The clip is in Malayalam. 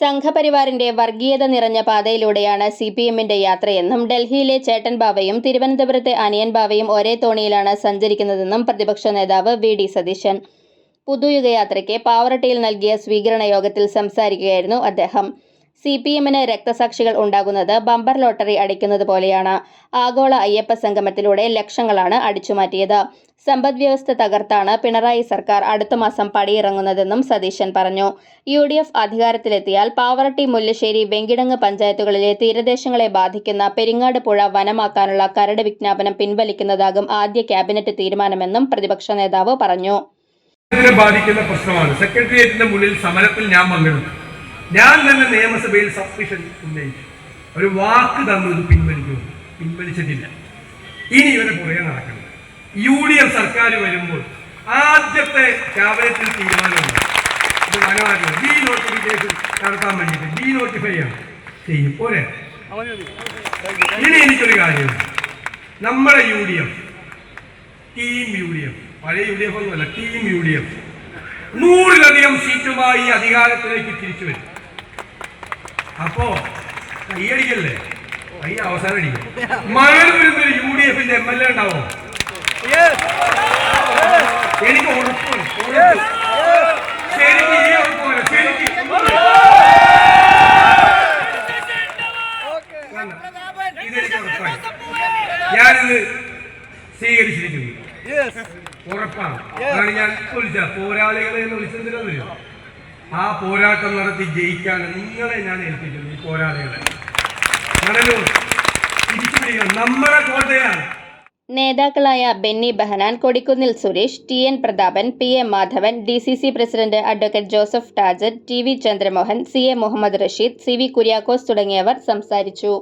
സംഘപരിവാറിന്റെ വർഗീയത നിറഞ്ഞ പാതയിലൂടെയാണ് സി പി എമ്മിന്റെ യാത്രയെന്നും ഡൽഹിയിലെ ചേട്ടൻ ബാവയും തിരുവനന്തപുരത്തെ അനിയൻ ബാവയും ഒരേ തോണിയിലാണ് സഞ്ചരിക്കുന്നതെന്നും പ്രതിപക്ഷ നേതാവ് വി ഡി സതീശൻ. പുതുയുഗയാത്രയ്ക്ക് പാവറട്ടിയിൽ നൽകിയ സ്വീകരണ യോഗത്തിൽ സംസാരിക്കുകയായിരുന്നു അദ്ദേഹം. സി പി എമ്മിന് രക്തസാക്ഷികൾ ഉണ്ടാകുന്നത് ബമ്പർ ലോട്ടറി അടിക്കുന്നത് പോലെയാണ്. ആഗോള അയ്യപ്പ സംഗമത്തിലൂടെ ലക്ഷങ്ങളാണ് അടിച്ചുമാറ്റിയത്. സമ്പദ് വ്യവസ്ഥ തകർത്താണ് പിണറായി സർക്കാർ അടുത്ത മാസം പടിയിറങ്ങുന്നതെന്നും സതീശൻ പറഞ്ഞു. യു ഡി എഫ് അധികാരത്തിലെത്തിയാൽ പാവറട്ടി മുല്ലശ്ശേരി വെങ്കിടങ്ങ് പഞ്ചായത്തുകളിലെ തീരദേശങ്ങളെ ബാധിക്കുന്ന പെരിങ്ങാട് പുഴ വനമാക്കാനുള്ള കരട് വിജ്ഞാപനം പിൻവലിക്കുന്നതാകും ആദ്യ ക്യാബിനറ്റ് തീരുമാനമെന്നും പ്രതിപക്ഷ നേതാവ് പറഞ്ഞു. ബാധിക്കുന്ന പ്രശ്നമാണ്. സെക്രട്ടേറിയറ്റിന്റെ മുന്നിൽ സമരത്തിൽ ഞാൻ പങ്കെടുത്തു. ഞാൻ തന്നെ നിയമസഭയിൽ സബ്മിഷൻ ഉന്നയിച്ചു. ഒരു വാക്ക് തന്നു ഇത് പിൻവലിക്കുന്നു പിൻവലിച്ചിട്ടില്ല. ഇനി ഇവരെ പുറകെ നടക്കണം. യു ഡി എഫ് സർക്കാർ വരുമ്പോൾ ആദ്യത്തെ ക്യാബിനറ്റിൽ തീരുമാനമുണ്ട്. ഇത് വനമാക്കണം ഡി നോട്ടിഫിക്കേഷൻ നടത്താൻ വേണ്ടിയിട്ട്. ഡി നോട്ടിഫൈ ആണ്. ചെയ്യും. പോരെ? ഇനി എനിക്കൊരു കാര്യമുണ്ട് നമ്മുടെ U D F team U D F പഴയ യു ഡി എഫ് ഒന്നുമല്ല ടീം യു ഡി എഫ് നൂറിലധികം സീറ്റുമായി അധികാരത്തിലേക്ക് തിരിച്ചു വരും. അപ്പോ കയ്യടിക്കല്ലേ കൈ അവസാനം അടിക്കും മഴ ഒരു യു ഡി എഫിന്റെ എം എൽ എ ഉണ്ടാവോ. എനിക്ക് ഉറപ്പാണ് ഉറപ്പ്. ശരിക്ക് ഈ ഉറപ്പ് പോലെ ശരിക്ക്. ഇതെനിക്ക് ഉറപ്പാണ്. ഞാനിത് സ്വീകരിച്ചിരിക്കുന്നു. ഉറപ്പാണ്. അതാണ് ഞാൻ വിളിച്ച പോരാളികളെ എന്ന് ആ പോരാട്ടം നടത്തി ജയിക്കാൻ നിങ്ങളെ ഞാൻ ഏൽപ്പിക്കുന്നു ഈ പോരാളികളെ. നമ്മുടെ കോട്ടയാണ്. നേതാക്കളായ Benny Behanan Kodikunnil Suresh T N Prathapan P M Madhavan D C C president advocate Joseph Tajan T V Chandramohan C A Muhammad Rasheed C V Kuriakose തുടങ്ങിയവർ സംസാരിച്ചു.